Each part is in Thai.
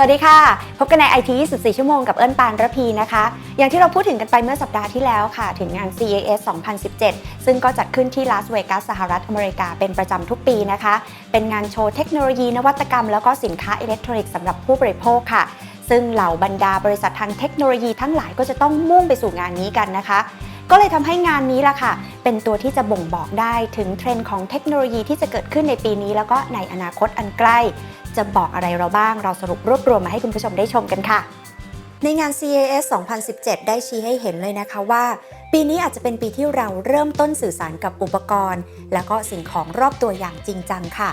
สวัสดีค่ะ พบกันใน IT 24 ชั่วโมงกับเอิญปานระพีนะคะ อย่างที่เราพูดถึงกันไปเมื่อสัปดาห์ที่แล้วค่ะ ถึงงาน CES 2017 ซึ่งก็จัดขึ้นที่ลาสเวกัสสหรัฐอเมริกาเป็นประจำทุกปีนะคะ เป็นงานโชว์เทคโนโลยีนวัตกรรม แล้วก็สินค้าอิเล็กทรอนิกส์สำหรับผู้บริโภคค่ะ ซึ่งเหล่าบรรดาบริษัททางเทคโนโลยีทั้งหลายก็จะต้องมุ่งไปสู่งานนี้กันนะคะ ก็เลยทำให้งานนี้ล่ะค่ะ เป็นตัวที่จะบ่งบอกได้ถึงเทรนด์ของเทคโนโลยีที่จะเกิดขึ้นในปีนี้ แล้วก็ในอนาคตอันใกล้ จะบอกอะไรเราบ้าง เราสรุปรวบรวมมาให้คุณผู้ชมได้ชมกันค่ะ ในงาน CAS 2017 ได้ชี้ให้เห็นเลยนะคะว่า ปีนี้อาจจะเป็นปีที่เราเริ่มต้นสื่อสารกับอุปกรณ์ แล้วก็สิ่งของรอบตัวอย่างจริงจังค่ะ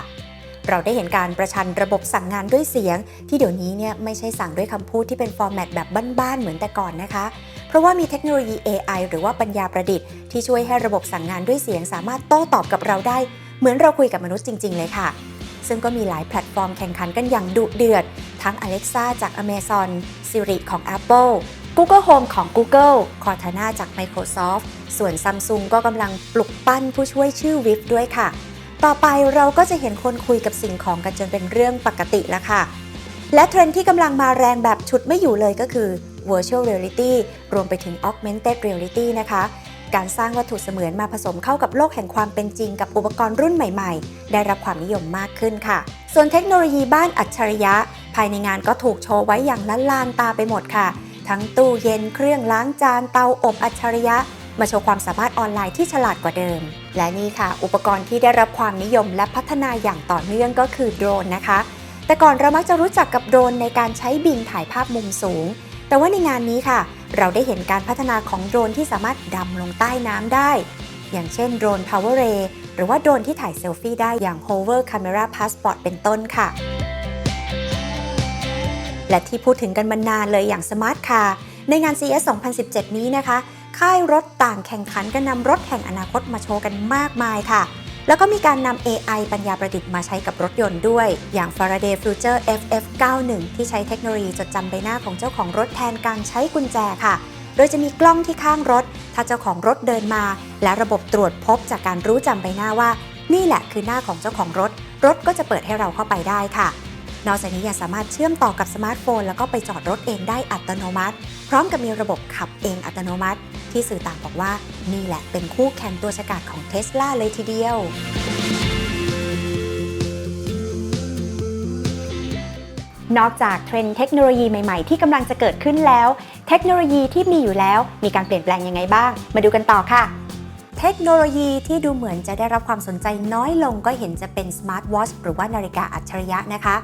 เราได้เห็นการประชันระบบสั่งงานด้วยเสียง ที่เดี๋ยวนี้เนี่ยไม่ใช่สั่งด้วยคำพูดที่เป็นฟอร์แมตแบบบ้านๆเหมือนแต่ก่อนนะคะ ราะว่ามีเทคโนโลยี AI หรือว่าปัญญาประดิษฐ์ที่ช่วยให้ระบบสั่งงานด้วยเสียงสามารถโต้ตอบกับเราได้ เหมือนเราคุยกับมนุษย์จริง ๆ เลยค่ะ ซึ่งก็มีหลายแพลตฟอร์มแข่งขันกันอย่างดุเดือด ทั้ง Alexa จาก Amazon Siri ของ Apple Google Home ของ Google Cortana จาก Microsoft ส่วน Samsung ก็กำลังปลุกปั้นผู้ช่วยชื่อ Viv ด้วยค่ะ ต่อไปเราก็จะเห็นคนคุยกับสิ่งของกันจนเป็นเรื่องปกติแล้วค่ะ และเทรนด์ที่กำลังมาแรงแบบชุดไม่อยู่เลยก็คือ Virtual Reality รวมไปถึง Augmented Reality นะคะ การสร้างวัตถุเสมือนมาผสมเข้ากับโลกแห่งความเป็นจริงกับอุปกรณ์รุ่นใหม่ๆ ได้รับความนิยมมากขึ้นค่ะ ส่วนเทคโนโลยีบ้านอัจฉริยะ ภายในงานก็ถูกโชว์ไว้อย่างละลานตาไปหมดค่ะ ทั้งตู้เย็นเครื่องล้างจานเตาอบอัจฉริยะมาโชว์ความสามารถออนไลน์ที่ฉลาดกว่าเดิม และนี่ค่ะ อุปกรณ์ที่ได้รับความนิยมและพัฒนาอย่างต่อเนื่องก็คือโดรนนะคะ แต่ก่อนเรามักจะรู้จักกับโดรนในการใช้บินถ่ายภาพมุมสูง แต่ว่าในงานนี้ค่ะ เราได้เห็นการพัฒนาของโดรนที่สามารถดำลงใต้น้ำได้ อย่างเช่นโดรน Power Ray หรือว่าโดรนที่ถ่ายเซลฟี่ได้อย่าง Hover Camera Passport เป็นต้นค่ะ และที่พูดถึงกันมานานเลยอย่าง Smart Car ในงาน CES 2017 นี้นะคะ ค่ายรถต่างแข่งขันกันนำรถแห่งอนาคตมาโชว์กันมากมายค่ะ แล้วก็มีการนำ AI ปัญญาประดิษฐ์มาใช้กับรถยนต์ด้วย อย่าง Faraday Future FF91 ที่ใช้เทคโนโลยีจดจำใบหน้าของเจ้าของรถแทนการใช้กุญแจค่ะ โดยจะมีกล้องที่ข้างรถ ถ้าเจ้าของรถเดินมา และระบบตรวจพบจากการรู้จำใบหน้าว่า นี่แหละคือหน้าของเจ้าของรถ รถก็จะเปิดให้เราเข้าไปได้ค่ะนอกจากนี้ยังสามารถเชื่อมต่อกับสมาร์ทโฟน แล้วก็ไปจอดรถเองได้อัตโนมัติ พร้อมกับมีระบบขับเองอัตโนมัติ ที่สื่อต่างบอกว่านี่แหละเป็นคู่แข่งตัวฉกาจของเทสลาเลยทีเดียวนอกจากเทรนด์เทคโนโลยีใหม่ๆ ที่กำลังจะเกิดขึ้นแล้ว เทคโนโลยีที่มีอยู่แล้วมีการเปลี่ยนแปลงยังไงบ้าง มาดูกันต่อค่ะ เทคโนโลยีที่ดูเหมือนจะได้รับความสนใจน้อยลงก็เห็นจะเป็นสมาร์ทวอชหรือว่านาฬิกาอัจฉริยะนะคะ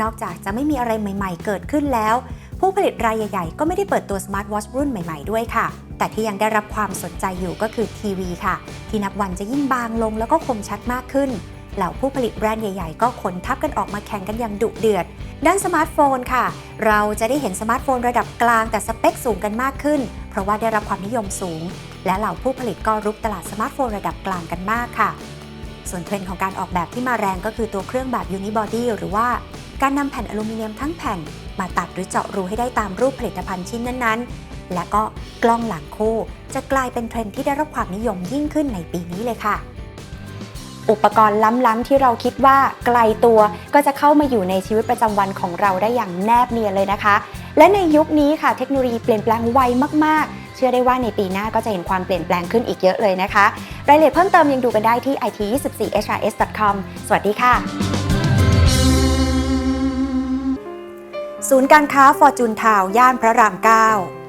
นอกจากจะไม่มีอะไรใหม่ ๆ เกิดขึ้นแล้ว ผู้ผลิตรายใหญ่ ๆ ก็ไม่ได้เปิดตัวสมาร์ทวอชรุ่นใหม่ ๆ ด้วยค่ะ แต่ที่ยังได้รับความสนใจอยู่ก็คือทีวีค่ะ ที่นับวันจะยิ่งบางลงแล้วก็คมชัดมากขึ้นเหล่าผู้ผลิตแบรนด์ใหญ่ๆ ก็ขนทับกันออกมาแข่งกันอย่างดุเดือด ด้านสมาร์ทโฟนค่ะ เราจะได้เห็นสมาร์ทโฟนระดับกลางแต่สเปคสูงกันมากขึ้น เพราะว่าได้รับความนิยมสูง และเหล่าผู้ผลิตก็รุกตลาดสมาร์ทโฟนระดับกลางกันมากค่ะ ส่วนเทรนด์ของการออกแบบที่มาแรงก็คือตัวเครื่องแบบยูนิบอดี้หรือว่า การนำแผ่นอลูมิเนียมทั้งแผ่นมาตัดหรือเจาะรูให้ได้ตามรูปผลิตภัณฑ์ชิ้นนั้นๆ และก็กล้องหลังคู่จะกลายเป็นเทรนด์ที่ได้รับความนิยมยิ่งขึ้นในปีนี้เลยค่ะ อุปกรณ์ล้ำๆที่เราคิดว่าไกลตัวก็จะเข้ามาอยู่ในชีวิตประจำวันของเราได้อย่างแนบเนียนเลยนะคะ และในยุคนี้ค่ะเทคโนโลยีเปลี่ยนแปลงไวมากๆเชื่อได้ว่าในปีหน้าก็จะเห็นความเปลี่ยนแปลงขึ้นอีกเยอะเลยนะคะ รายละเอียดเพิ่มเติมยังดูกันได้ที่ it24hrs.com สวัสดีค่ะ ศูนย์การค้าฟอร์จูนทาวย่านพระราม9